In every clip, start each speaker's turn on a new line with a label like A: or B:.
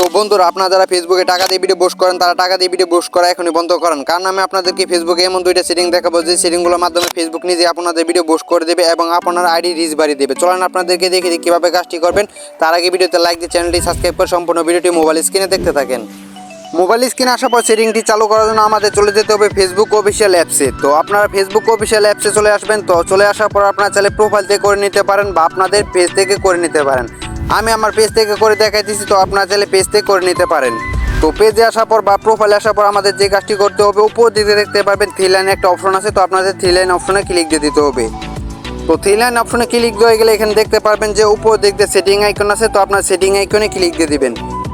A: তো বন্ধুরা, আপনারা যারা ফেসবুকে টাকা দিয়ে ভিডিও পোস্ট করেন, তারা টাকা দিয়ে ভিডিও পোস্ট করা এখনই বন্ধ করেন। কারণ আমি আপনাদেরকে ফেসবুকে এমন দুইটা সেটিং দেখাবো, যে সেটিংগুলোর মাধ্যমে ফেসবুক নিজে আপনাদের ভিডিও পোস্ট করে দেবে এবং আপনার আইডি রিচ বাড়িয়ে দেবে। চলেন আপনাদেরকে দেখে দিই কীভাবে কাজটি করবেন। তার আগে ভিডিওতে লাইক দিয়ে চ্যানেলটি সাবস্ক্রাইব করে সম্পূর্ণ ভিডিওটি মোবাইল স্ক্রিনে দেখতে থাকেন। মোবাইল স্ক্রিনে আসার পর সেটিংটি চালু করার জন্য আমাদের চলে যেতে হবে ফেসবুক অফিসিয়াল অ্যাপসে তো আপনারা ফেসবুক অফিসিয়াল অ্যাপসে চলে আসবেন। তো চলে আসার পর আপনারা চাইলে প্রোফাইল থেকে করে নিতে পারেন বা আপনাদের পেজ থেকে করে নিতে পারেন। আমি আমার পেজ থেকে করে দেখাইতেছি তো আপনারা চাইলে পেজ থেকে করে নিতে পারেন। তো পেজে আসার পর বা প্রোফাইলে আসার পর আমাদের যে কাজটি করতে হবে, উপর দিকে দেখতে পারবেন থ্রি লাইনে একটা অপশন আছে, তো আপনাদের থ্রি লাইন অপশনে ক্লিক দিয়ে দিতে হবে। তো থ্রি লাইন অপশনে ক্লিক দিয়ে গেলে এখানে দেখতে পারবেন যে উপর দিক দিয়ে সেটিং আইকন আছে, তো আপনার সেটিং আইকনে ক্লিক দিয়ে দিবেন।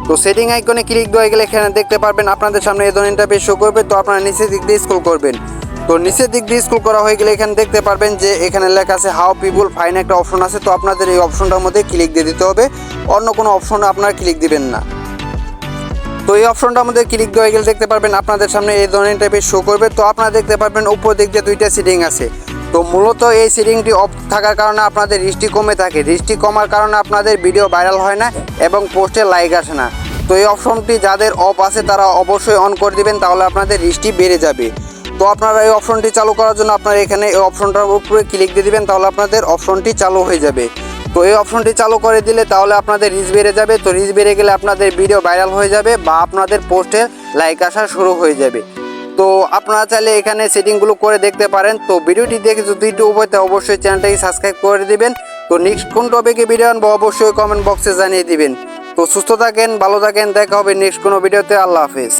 A: তো সেটিং আইকনে ক্লিক দিয়ে গেলে এখানে দেখতে পারবেন আপনাদের সামনে এই ধরনের ইন্টারফেস শো করবে, তো আপনারা নিচের দিক দিয়ে স্ক্রল করবেন। তো নিচের দিক দিয়ে স্কুল করা হয়ে গেলে এখানে দেখতে পারবেন যে এখানে লেখা আছে হাউ পিপুল ফাইন একটা অপশন আছে। তো আপনাদের এই অপশনটার মধ্যে ক্লিক দিয়ে দিতে হবে। অন্য কোনো অপশন আপনারা ক্লিক দিবেন না। তো এই অপশনটার মধ্যে ক্লিক দেওয়া গেলে দেখতে পারবেন আপনাদের সামনে এই ধরনের টাইপের শো করবে। তো আপনারা দেখতে পারবেন উপর দিক দিয়ে দুইটা সিটিং আছে। তো মূলত এই সিটিংটি অফ থাকার কারণে আপনাদের রিস্টি কমে থাকে। রিস্টি কমার কারণে আপনাদের ভিডিও ভাইরাল হয় না এবং পোস্টে লাইক আসে না। তো এই অপশনটি যাদের অফ আছে তারা অবশ্যই অন করে দিবেন, তাহলে আপনাদের রিস্টি বেড়ে যাবে। তো আপনারা এই অপশনটি চালু করার জন্য আপনারা এখানে এই অপশনটার উপরে ক্লিক দিয়ে দিবেন, তাহলে আপনাদের অপশনটি চালু হয়ে যাবে। তো এই অপশনটি চালু করে দিলে তাহলে আপনাদের রিচ বেড়ে যাবে, তো রিচ বেড়ে গেলে আপনাদের ভিডিও ভাইরাল হয়ে যাবে বা আপনাদের পোস্টে লাইক আসা শুরু হয়ে যাবে। তো আপনারা চাইলে এখানে সেটিংগুলো করে দেখতে পারেন। তো ভিডিওটি দেখে যদি একটু উভয়তে অবশ্যই চ্যানেলটাকে সাবস্ক্রাইব করে দিবেন। তো নেক্সট কোন টপিকে ভিডিও আনব, অবশ্যই কমেন্ট বক্সে জানিয়ে দিবেন। তো সুস্থ থাকেন, ভালো থাকেন, দেখা হবে নেক্সট কোনো ভিডিওতে আল্লাহ হাফেজ।